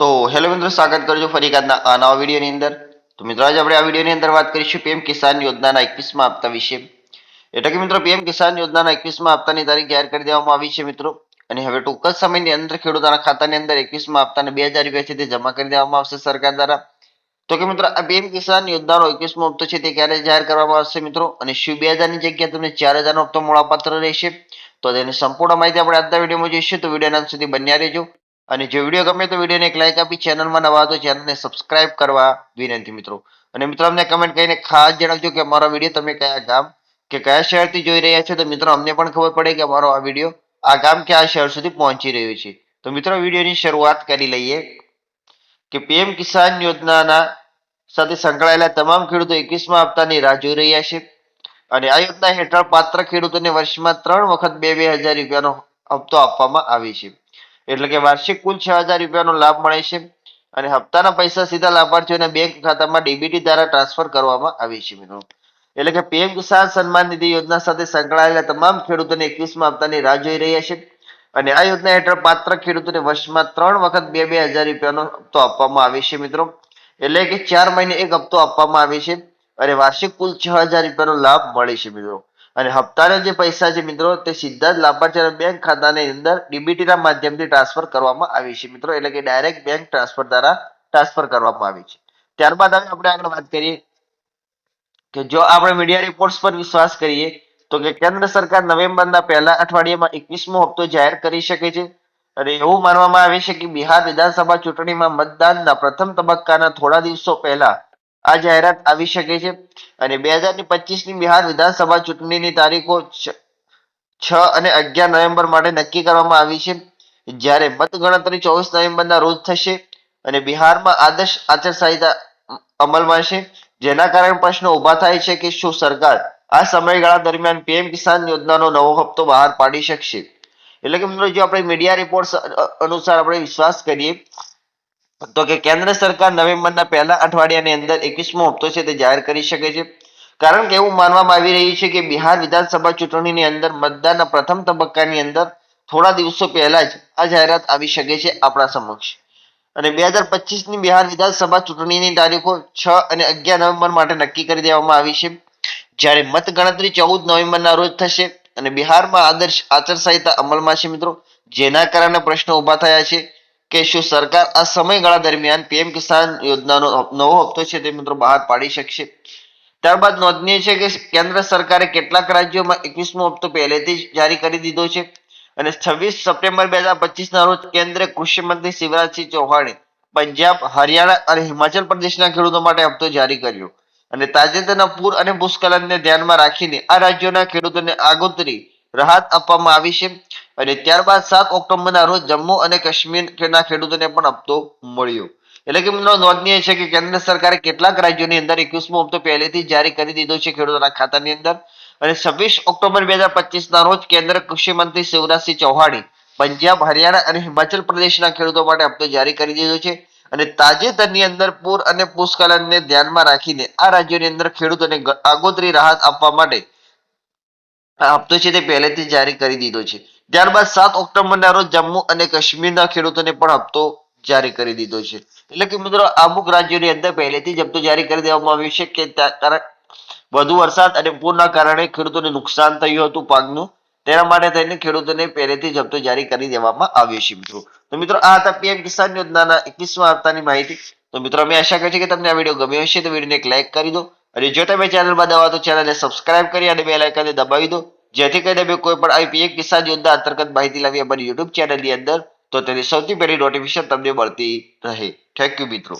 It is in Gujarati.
તો હેલો મિત્રો, સ્વાગત કરજો ફરી એકદના આ નવા વિડીયોની અંદર. તો મિત્રો, આજે આપણે આ વિડીયોની અંદર વાત કરીશું પીએમ કિસાન યોજનાના એકવીસમાં આપતા વિશે. એટલે કે મિત્રો, પીએમ કિસાન યોજનાના એકવીસમાં આપતાની તારીખ જાહેર કરી દેવામાં આવી છે મિત્રો. અને હવે ટૂંક જ સમયની અંદર ખેડૂતોના ખાતાની અંદર એકવીસમાં આપતાને બે હજાર રૂપિયા છે તે જમા કરી દેવામાં આવશે સરકાર દ્વારા. તો કે મિત્રો, આ પીએમ કિસાન યોજનાનો એકવીસમો હપ્તો છે તે ક્યારે જાહેર કરવામાં આવશે મિત્રો? અને શું બે હજારની જગ્યાએ તમને ચાર હજારનો હપ્તો મળવાપાત્ર રહેશે? તો તેની સંપૂર્ણ માહિતી આપણે આજના વિડીયોમાં જોઈશું. તો વિડીયોના સુધી બન્યા રહેજો. અને જો વીડિયો ગમે તો વિડીયોને એક લાઈક આપી ચેનલમાં નવા તો ચેનલને સબસ્ક્રાઇબ કરવા વિનંતી મિત્રો. અને મિત્રો, અમને કમેન્ટ કરીને ખાસ જણાવજો કે અમારો વીડિયો તમે કયા ગામ કે કયા શહેરથી જોઈ રહ્યા છો. તો મિત્રો, અમને પણ ખબર પડે કે અમારો આ વીડિયો આ ગામ કે આ શહેર સુધી પહોંચી રહ્યો છે. તો મિત્રો, વિડીયોની શરૂઆત કરી લઈએ કે પીએમ કિસાન યોજનાના સાથે સંકળાયેલા તમામ ખેડૂતો એકવીસમાં હપ્તાની રાહ જોઈ રહ્યા છે. અને આ યોજના હેઠળ પાત્ર ખેડૂતોને વર્ષમાં ત્રણ વખત બે બે હજાર રૂપિયાનો હપ્તો આપવામાં આવે છે. એટલે કે વાર્ષિક કુલ છ હજાર રૂપિયાનો લાભ મળે છે. અને હપ્તાના પૈસા સીધા લાભાર્થીઓને બેંક ખાતામાં ડીબીટી દ્વારા ટ્રાન્સફર કરવામાં આવે છે મિત્રો. એટલે કે પીએમ કિસાન સન્માન નિધિ યોજના સાથે સંકળાયેલા તમામ ખેડૂતોને એકવીસમાં હપ્તાની રાહ જોઈ રહ્યા છે. અને આ યોજના હેઠળ પાત્ર ખેડૂતોને વર્ષમાં ત્રણ વખત બે બે હજાર રૂપિયાનો હપ્તો આપવામાં આવે છે મિત્રો. એટલે કે ચાર મહિને એક હપ્તો આપવામાં આવે છે. અને વાર્ષિક કુલ છ હજાર રૂપિયાનો લાભ મળે છે મિત્રો. અને હપ્તાના જે પૈસા છે મિત્રો, તે સીધા જ લાભાર્થીના બેંક ખાતાની અંદર ડીબીટીના માધ્યમથી ટ્રાન્સફર કરવામાં આવી છે મિત્રો. એટલે કે ડાયરેક્ટ બેંક ટ્રાન્સફર દ્વારા ટ્રાન્સફર કરવામાં આવી છે. ત્યારબાદ હવે આપણે આગળ વાત કરીએ કે જો આપણે મીડિયા રિપોર્ટ્સ પર વિશ્વાસ કરીએ, તો કે કેન્દ્ર સરકાર નવેમ્બરના પહેલા અઠવાડિયામાં એકવીસમો હપ્તો જાહેર કરી શકે છે. અને એવું માનવામાં આવે છે કે બિહાર વિધાનસભા ચૂંટણીમાં મતદાનના પ્રથમ તબક્કાના થોડા દિવસો પહેલા આ જાહેરાત આવી શકે છે. અને બે હજારની પચીસની બિહાર વિધાનસભા ચૂંટણીની તારીખો છ અને અગિયાર નવેમ્બર માટે નક્કી કરવામાં આવી છે. જ્યારે મતગણતરી ચોવીસ નવેમ્બરના રોજ થશે અને બિહારમાં આદર્શ આચારસંહિતા અમલમાં છે. જેના કારણે પ્રશ્નો ઊભા થાય છે કે શું સરકાર આ સમયગાળા દરમિયાન પીએમ કિસાન યોજનાનો નવો હપ્તો બહાર પાડી શકશે. એટલે કે મિત્રો, જો આપણે મીડિયા રિપોર્ટ અનુસાર આપણે વિશ્વાસ કરીએ તો કે કેન્દ્ર સરકાર નવેમ્બરના પહેલા અઠવાડિયાની અંદર એકવીસમો હપ્તો છે તે જાહેર કરી શકે છે. કારણ કે એવું માનવામાં આવી રહ્યું છે કે બિહાર વિધાનસભા ચૂંટણીની અંદર મતદાનના પ્રથમ તબક્કાની અંદર થોડા દિવસો પહેલા જ આ જાહેરાત આવી શકે છે આપણા સમક્ષ. અને બે હજાર પચીસની બિહાર વિધાનસભા ચૂંટણીની તારીખો છ અને અગિયાર નવેમ્બર માટે નક્કી કરી દેવામાં આવી છે. જ્યારે મતગણતરી ચૌદ નવેમ્બરના રોજ થશે અને બિહારમાં આદર્શ આચારસંહિતા અમલમાં છે મિત્રો. જેના કારણે પ્રશ્નો ઊભા થયા છે. કે શું સરકાર આ સમયગાળા દરમિયાન પીએમ કિસાન યોજનાનો નવો હપ્તો છે તે મિત્રો બહાર પાડી શકશે? ત્યારબાદ નોંધનીય છે કે કેન્દ્ર સરકારે કેટલાક રાજ્યોમાં એકવીસમો હપ્તો પહેલેથી જ જારી કરી દીધો છે અને છવ્વીસ સપ્ટેમ્બર બે હજાર પચીસના રોજ કેન્દ્રીય કૃષિ મંત્રી શિવરાજસિંહ ચૌહાણે પંજાબ, હરિયાણા અને હિમાચલ પ્રદેશના ખેડૂતો માટે હપ્તો જારી કર્યો અને તાજેતરના પૂર અને ભૂસ્ખલનને ધ્યાનમાં રાખીને આ રાજ્યોના ખેડૂતોને આગોતરી રાહત આપવામાં આવી છે. અને ત્યારબાદ સાત ઓક્ટોબરના રોજ જમ્મુ અને કાશ્મીરના ખેડૂતોને પણ હપ્તો મળ્યો. એટલે કે નોંધનીય છે કે કેન્દ્ર સરકારે કેટલાક રાજ્યોની અંદર એકવીસમો હપ્તો પહેલેથી જારી કરી દીધો છે ખેડૂતોના ખાતાની અંદર. અને છવ્વીસ ઓક્ટોબર બે હજાર પચીસના રોજ કેન્દ્ર કૃષિ મંત્રી શિવરાજસિંહ ચૌહાણે પંજાબ, હરિયાણા અને હિમાચલ પ્રદેશના ખેડૂતો માટે હપ્તો જારી કરી દીધો છે. અને તાજેતરની અંદર પૂર અને ભૂસ્ખલનને ધ્યાનમાં રાખીને આ રાજ્યોની અંદર ખેડૂતોને આગોતરી રાહત આપવા માટે હપ્તો છે તે પહેલેથી જારી કરી દીધો છે. ત્યારબાદ સાત ઓક્ટોબરના રોજ જમ્મુ અને કાશ્મીરના ખેડૂતોને પણ હપ્તો જારી કરી દીધો છે. એટલે કે મિત્રો, અમુક રાજ્યોની અંદર પહેલેથી જ હપ્તો જારી કરી દેવામાં આવ્યો છે કે વધુ વરસાદ અને પૂરના કારણે ખેડૂતોને નુકસાન થયું હતું પાકનું. તેના માટે થઈને ખેડૂતોને પહેલેથી જ હપ્તો જારી કરી દેવામાં આવ્યો છે મિત્રો. તો મિત્રો, આ હતા પીએમ કિસાન યોજનાના એકવીસમા હપ્તાની માહિતી. તો મિત્રો, અમે આશા કરીએ છીએ કે તમને આ વીડિયો ગમ્યો હશે. તો વિડીયોને એક લાઈક કરી દો. અને જો તમે ચેનલમાં નવા તો ચેનલને સબસ્ક્રાઇબ કરી અને બે લાઇકનને દબાવી દો. જેથી કરીને અમે કોઈ પણ આવી પીએમ કિસાન યોજના અંતર્ગત માહિતી લાવી અમારી યુટ્યુબ ચેનલની અંદર, તો તેની સૌથી પહેલી નોટિફિકેશન તમને મળતી રહે. થેન્ક યુ મિત્રો.